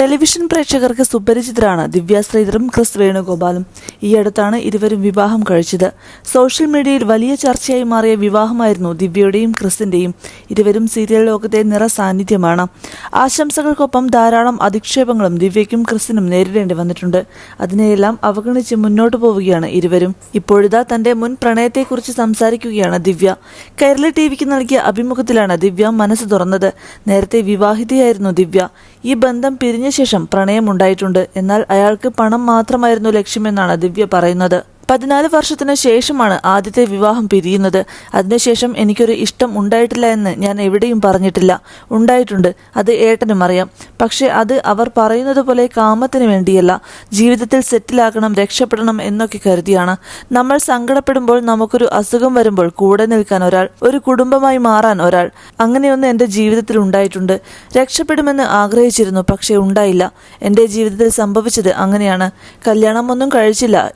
Television പ്രേക്ഷകർക്ക് സുപരിചിതരാണ് ദിവ്യ ശ്രീധറും Chris വേണുഗോപാലും. ഈ അടുത്താണ് ഇരുവരും വിവാഹം കഴിച്ചത്. സോഷ്യൽ മീഡിയയിൽ വലിയ ചർച്ചയായി മാറിയ വിവാഹമായിരുന്നു ദിവ്യയുടെയും ക്രിസിന്റെയും. ഇരുവരും സീരിയൽ ലോകത്തെ നിറ സാന്നിധ്യമാണ്. ആശംസകൾക്കൊപ്പം ധാരാളം അധിക്ഷേപങ്ങളും ദിവ്യയ്ക്കും ക്രിസിനും നേരിടേണ്ടി വന്നിട്ടുണ്ട്. അതിനെയെല്ലാം അവഗണിച്ച് മുന്നോട്ടു പോവുകയാണ് ഇരുവരും. ഇപ്പോഴിതാ തന്റെ മുൻ പ്രണയത്തെക്കുറിച്ച് സംസാരിക്കുകയാണ് ദിവ്യ. കൈരളി ടിവിക്ക് നൽകിയ അഭിമുഖത്തിലാണ് ദിവ്യ മനസ്സ് തുറന്നത്. നേരത്തെ വിവാഹിതയായിരുന്നു ദിവ്യ. ഈ ബന്ധം പിരിഞ്ഞ ശേഷം പ്രണയമുണ്ടായിട്ടുണ്ട്. എന്നാൽ അയാൾക്ക് പണം മാത്രമായിരുന്നു ലക്ഷ്യമെന്നാണ് ദിവ്യ പറയുന്നത്. പതിനാല് വർഷത്തിന് ശേഷമാണ് ആദ്യത്തെ വിവാഹം പിരിയുന്നത്. അതിനുശേഷം എനിക്കൊരു ഇഷ്ടം ഉണ്ടായിട്ടില്ല എന്ന് ഞാൻ എവിടെയും പറഞ്ഞിട്ടില്ല. ഉണ്ടായിട്ടുണ്ട്. അത് ഏട്ടനും അറിയാം. പക്ഷെ അത് അവർ പറയുന്നത് പോലെ കാമത്തിന് വേണ്ടിയല്ല. ജീവിതത്തിൽ സെറ്റിലാക്കണം രക്ഷപ്പെടണം എന്നൊക്കെ കരുതിയാണ്. നമ്മൾ സങ്കടപ്പെടുമ്പോൾ നമുക്കൊരു അസുഖം വരുമ്പോൾ കൂടെ നിൽക്കാൻ ഒരാൾ ഒരു കുടുംബമായി മാറാൻ ഒരാൾ. അങ്ങനെയൊന്ന് എന്റെ ജീവിതത്തിൽ ഉണ്ടായിട്ടുണ്ട്. രക്ഷപ്പെടുമെന്ന് ആഗ്രഹിച്ചിരുന്നു പക്ഷേ ഉണ്ടായില്ല. എന്റെ ജീവിതത്തിൽ സംഭവിച്ചത് അങ്ങനെയാണ്. കല്യാണമൊന്നും കഴിച്ചില്ല.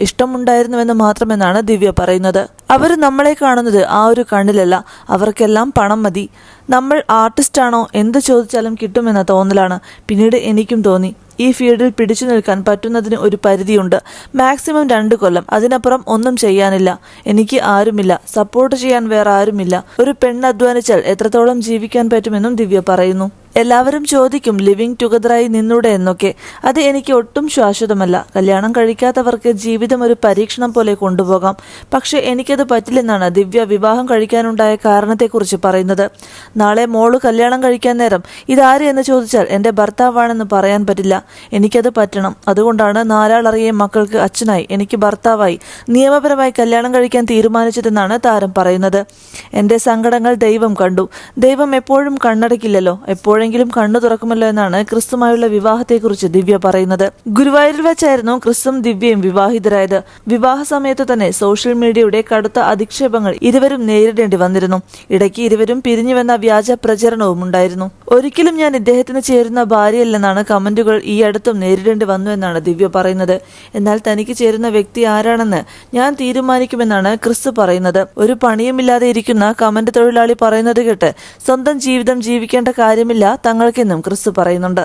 ഇഷ്ടമുണ്ടായിരുന്നുവെന്ന് മാത്രമെന്നാണ് ദിവ്യ പറയുന്നത്. അവർ നമ്മളെ കാണുന്നത് ആ ഒരു കണ്ണിലല്ല. അവർക്കെല്ലാം പണം മതി. നമ്മൾ ആർട്ടിസ്റ്റാണോ എന്ത് ചോദിച്ചാലും കിട്ടുമെന്ന തോന്നലാണ്. പിന്നീട് എനിക്കും തോന്നി. ഈ ഫീൽഡിൽ പിടിച്ചു നിൽക്കാൻ പറ്റുന്നതിന് ഒരു പരിധിയുണ്ട്. മാക്സിമം രണ്ട് കൊല്ലം. അതിനപ്പുറം ഒന്നും ചെയ്യാനില്ല. എനിക്ക് ആരുമില്ല. സപ്പോർട്ട് ചെയ്യാൻ വേറെ ആരുമില്ല. ഒരു പെണ്ണ് അധ്വാനിച്ചാൽ എത്രത്തോളം ജീവിക്കാൻ പറ്റുമെന്നും ദിവ്യ പറയുന്നു. എല്ലാവരും ചോദിക്കും ലിവിങ് ടുഗദറായി നിന്നൂടെ? എന്നൊക്കെ. അത് എനിക്ക് ഒട്ടും ശാശ്വതമല്ല. കല്യാണം കഴിക്കാത്തവർക്ക് ജീവിതം ഒരു പരീക്ഷണം പോലെ കൊണ്ടുപോകാം. പക്ഷെ എനിക്കത് പറ്റില്ലെന്നാണ് ദിവ്യ വിവാഹം കഴിക്കാനുണ്ടായ കാരണത്തെക്കുറിച്ച് പറയുന്നത്. നാളെ മോൾ കല്യാണം കഴിക്കാൻ നേരം ഇതാര് എന്ന് ചോദിച്ചാൽ എന്റെ ഭർത്താവാണെന്ന് പറയാൻ പറ്റില്ല. എനിക്കത് പറ്റണം. അതുകൊണ്ടാണ് നാലാളറിയെ മക്കൾക്ക് അച്ഛനായി. എനിക്ക് ഭർത്താവായി. നിയമപരമായി കല്യാണം കഴിക്കാൻ തീരുമാനിച്ചതെന്നാണ് താരം പറയുന്നത്. എന്റെ സങ്കടങ്ങൾ ദൈവം കണ്ടു. ദൈവം എപ്പോഴും കണ്ണടക്കില്ലല്ലോ. എപ്പോഴെങ്കിലും കണ്ണു തുറക്കുമല്ലോ എന്നാണ് ക്രിസ്തുമായുള്ള വിവാഹത്തെക്കുറിച്ച് ദിവ്യ പറയുന്നത്. ഗുരുവായൂരിൽ വെച്ചായിരുന്നു ക്രിസ്തും ദിവ്യയും വിവാഹിതരായത്. വിവാഹ സമയത്ത് തന്നെ സോഷ്യൽ മീഡിയയുടെ കടുത്ത അധിക്ഷേപങ്ങൾ ഇരുവരും നേരിടേണ്ടി വന്നിരുന്നു. ഇടയ്ക്ക് ഇരുവരും പിരിഞ്ഞുവെന്ന വ്യാജ പ്രചരണവും ഉണ്ടായിരുന്നു ഒരിക്കലും ഞാൻ ഇദ്ദേഹത്തിന് ചേരുന്ന ഭാര്യയല്ലെന്നാണ് കമന്റുകൾ ഈ അടുത്തും നേരിടേണ്ടി വന്നു എന്നാണ് ദിവ്യ പറയുന്നത്. എന്നാൽ തനിക്ക് ചേരുന്ന വ്യക്തി ആരാണെന്ന് ഞാൻ തീരുമാനിക്കുമെന്നാണ് ക്രിസ് പറയുന്നത്. ഒരു പണിയുമില്ലാതെ ഇരിക്കുന്ന കമന്റ് തൊഴിലാളി പറയുന്നത് കേട്ട് സ്വന്തം ജീവിതം ജീവിക്കേണ്ട കാര്യമില്ല തങ്ങൾക്കെന്നും ക്രിസ് പറയുന്നുണ്ട്.